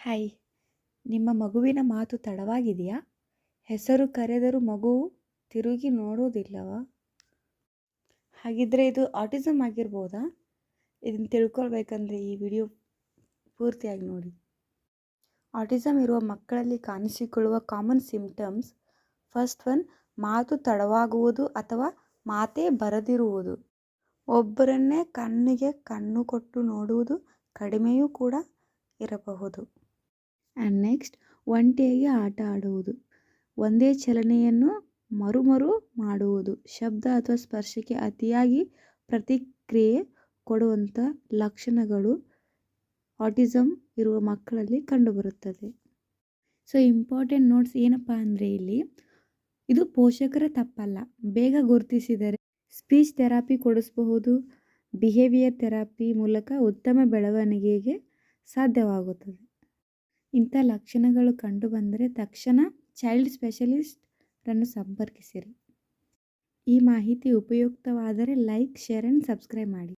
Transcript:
Hi ನಿಮ್ಮ ಮಗುವಿನ ಮಾತು ತಡವಾಗಿದೆಯಾ? ಹೆಸರು ಕರೆದರೂ ಮಗುವು ತಿರುಗಿ ನೋಡೋದಿಲ್ಲವಾ ಹಾಗಿದ್ದರೆ ಇದು ಆಟಿಸಮ್ ಆಗಿರ್ಬೋದಾ? ಇದನ್ನು ತಿಳ್ಕೊಳ್ಬೇಕಂದ್ರೆ ಈ ವಿಡಿಯೋ ಪೂರ್ತಿಯಾಗಿ ನೋಡಿ. ಆಟಿಸಮ್ ಇರುವ ಮಕ್ಕಳಲ್ಲಿ ಕಾಣಿಸಿಕೊಳ್ಳುವ ಕಾಮನ್ ಸಿಂಪ್ಟಮ್ಸ್ ಫಸ್ಟ್ ಒನ್ ಮಾತು ತಡವಾಗುವುದು ಅಥವಾ ಮಾತೇ ಬರದಿರುವುದು. ಒಬ್ಬರನ್ನೇ ಕಣ್ಣಿಗೆ ಕಣ್ಣು ಕೊಟ್ಟು ನೋಡುವುದು ಕಡಿಮೆಯೂ ಕೂಡ ಇರಬಹುದು. ಆ್ಯಂಡ್ ನೆಕ್ಸ್ಟ್ ಒಂಟಿಯಾಗಿ ಆಟ ಆಡುವುದು. ಒಂದೇ ಚಲನೆಯನ್ನು ಮರುಮರು ಮಾಡುವುದು. ಶಬ್ದ ಅಥವಾ ಸ್ಪರ್ಶಕ್ಕೆ ಅತಿಯಾಗಿ ಪ್ರತಿಕ್ರಿಯೆ ಕೊಡುವಂಥ ಲಕ್ಷಣಗಳು ಆಟಿಸಮ್ ಇರುವ ಮಕ್ಕಳಲ್ಲಿ ಕಂಡುಬರುತ್ತದೆ. ಸೊ ಇಂಪಾರ್ಟೆಂಟ್ ನೋಟ್ಸ್ ಏನಪ್ಪ ಅಂದರೆ ಇಲ್ಲಿ, ಇದು ಪೋಷಕರ ತಪ್ಪಲ್ಲ. ಬೇಗ ಗುರುತಿಸಿದರೆ ಸ್ಪೀಚ್ ಥೆರಪಿ ಕೊಡಿಸಬಹುದು. ಬಿಹೇವಿಯರ್ ಥೆರಪಿ ಮೂಲಕ ಉತ್ತಮ ಬೆಳವಣಿಗೆಗೆ ಸಾಧ್ಯವಾಗುತ್ತದೆ. ಇಂಥ ಲಕ್ಷಣಗಳು ಕಂಡುಬಂದರೆ ತಕ್ಷಣ ಚೈಲ್ಡ್ ಸ್ಪೆಷಲಿಸ್ಟರನ್ನು ಸಂಪರ್ಕಿಸಿರಿ. ಈ ಮಾಹಿತಿ ಉಪಯುಕ್ತವಾದರೆ ಲೈಕ್ ಶೇರ್ ಆ್ಯಂಡ್ ಸಬ್ಸ್ಕ್ರೈಬ್ ಮಾಡಿ.